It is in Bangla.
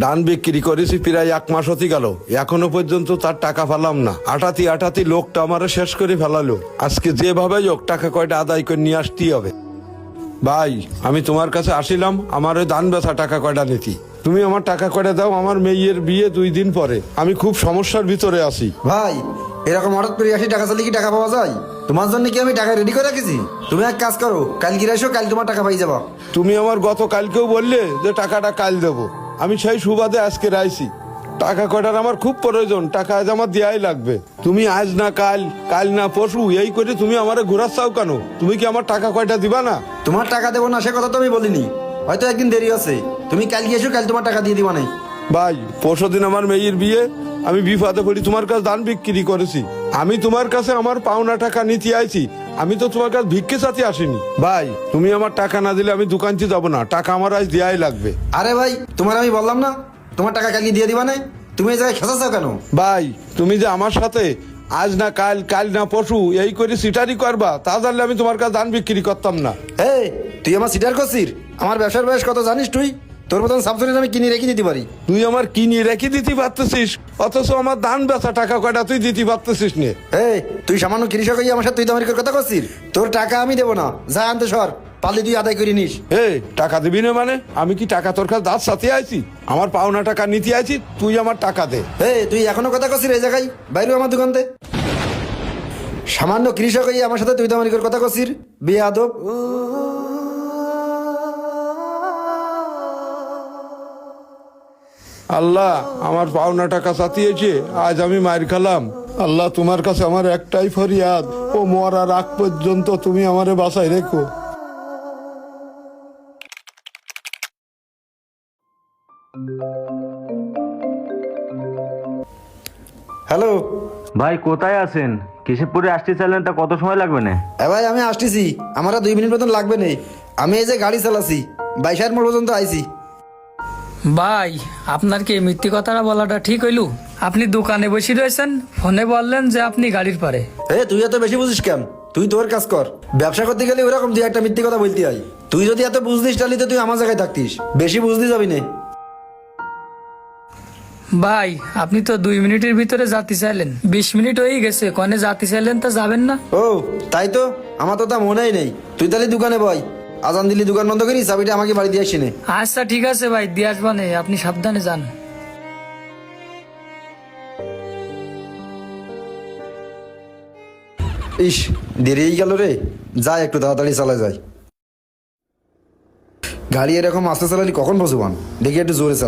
ডান বিক্রি করেছি প্রায় এক মাস হতে গেল। এখনও পর্যন্ত তার টাকা পেলাম না। আটাতি আটাতি লোকটা আমারে শেষ করে ফেলালো। আজকে যেভাবে হোক টাকা কয়টা আদায় করে নিয়ে আসতেই হবে। ভাই আমি তোমার কাছে আসিলাম আমার ওই দান বেচা টাকা কয়টা নিতি তুমি আমার টাকা কয়টা দাও আমার মেয়ের বিয়ে দুই দিন পরে। আমি খুব সমস্যার ভিতরে আছি। ভাই এরকম হঠাৎ করে আসি টাকা চাইলে কি টাকা পাওয়া যায়? তোমার জন্য কি আমি টাকা রেডি করে রেখেছি? তুমি এক কাজ করো কাল গিয়ে এসো কাল তোমার টাকা পাই যাবা। তুমি আমার গত কালকেও বললে যে টাকাটা কাল দেবো। আমি সেই সুবাদে আজকে রাইছি। টাকা কয়টার আমার খুব প্রয়োজন টাকা আজ আমার দেয়াই লাগবে। তুমি আজ না কাল কাল না পশু এই করে তুমি আমারে ঘোরাচ্ছাও কেন? তুমি কি আমার টাকা কয়টা দিবা না? তোমার টাকা দেবো না সে কথা তো আমি বলিনি। হয়তো একদিন দেরি আছে। তুমি কাল গিয়ে এসো কাল তোমার টাকা দিয়ে দিবা নাই। ভাই পরশু দিন আমার মেয়ের বিয়ে আমি বিপদে পড়ি তোমার কাছে দান বিক্রি করেছি। আমি তোমার কাছে আমার পাওনা টাকা নিতে আইছি। আমি তো তোমার কাছে ভিক্ষে সাথে আসিনি। ভাই তুমি আমার টাকা না দিলে আমি দোকানতে যাব না। টাকা আমার আজ দেয়াই লাগবে। আরে ভাই তোমার আমি বললাম না? তোমার টাকা কাল গিয়ে দিয়ে দিবা নাই? তুমি এই জায়গায় খেসাচ্ছ কেন? ভাই তুমি যে আমার সাথে আজ না কাল কাল না পশু এই করে সিটারি করবা তা জানলে আমি তোমার কাছে ধান বিক্রি করতাম না। এই তুই আমার সিটার করছিস আমার ব্যবসার বয়স কত জানিস তুই? তোর মতন সাবসিডি আমি কিনে রেখে দিতে পারি। তুই আমার কিনে রেখে দিতে পারতেছিস অথচ আমার ধান বেচা টাকা কয়টা তুই দিতে পারতেছিস নে। এই তুই সামান্য কৃষক হয়ে আমার সাথে তুই দামের কথা করছিস তোর টাকা আমি দেবো না যা আনতে সর পারলে তুই আদায় করে নিস। এ টাকা দিবি না মানে? আমি কি টাকা তোর কাছে দাঁত সাথে আইছি? আমার পাওনা টাকা নিতে আইছি তুই আমার টাকা দে। এই তুই এখনও কথা করছিস এই জায়গায়? বাইরে আমার দোকানতে। সামান্য কৃষক হয়ে আমার সাথে তুই দামারি করে কথা করছিস বিয়ে আল্লাহ আমার পাওনা টাকা সাথিয়েছে আজ আমি মার খালাম। আল্লাহ তোমার কাছে আমার একটাই ফরিয়াদ ও মরার আগ পর্যন্ত তুমি আমারে বাসায় রেখো। হ্যালো। ভাই কোথায় আছেন? কেশবপুরে আসতে চাইলেন তা কত সময় লাগবে না? এ ভাই আমি আসতেছি। আমার আর দুই মিনিট মতন লাগবে নেই আমি এই যে গাড়ি চালাছি বাইশার মোড় পর্যন্ত আইছি। ভাই আপনার কি মিথ্যে কথাটা বলাটা ঠিক হইলু? আপনি দোকানে বসে রয়েছেন ফোনে বললেন যে আপনি গাড়ির পারে। এ তুই এত বেশি বুঝিস কেন? তুই তোর কাজ কর। ব্যবসা করতে গেলে ওরকম দুই একটা মিথ্যে কথা বলতে হয়। তুই যদি এত বুঝদিস তাহলে তো তুই আমার জায়গায় থাকতিস। বেশি বুঝতে যাবি না। ভাই আপনি তো দুই মিনিটের ভিতরে যাতে চাইলেন। বিশ মিনিট হয়ে গেছে কনে যাতে চাইলেন তা যাবেন না? ও তাই তো? আমার তো তা মনেই নেই। তুই তাহলে দোকানে বয়। আজান দিলি দোকান বন্ধ করি চাবিটা আমাকে বাড়ি দিয়ে আসিনি। আচ্ছা ঠিক আছে ভাই দিয়ে আসবানে আপনি সাবধানে যান। ইস দেরি গেল রে। যাই একটু তাড়াতাড়ি চালা যায় গাড়ি এরকম আস্তে চালালি কখন বসবান দেখি একটু জোরে চালা।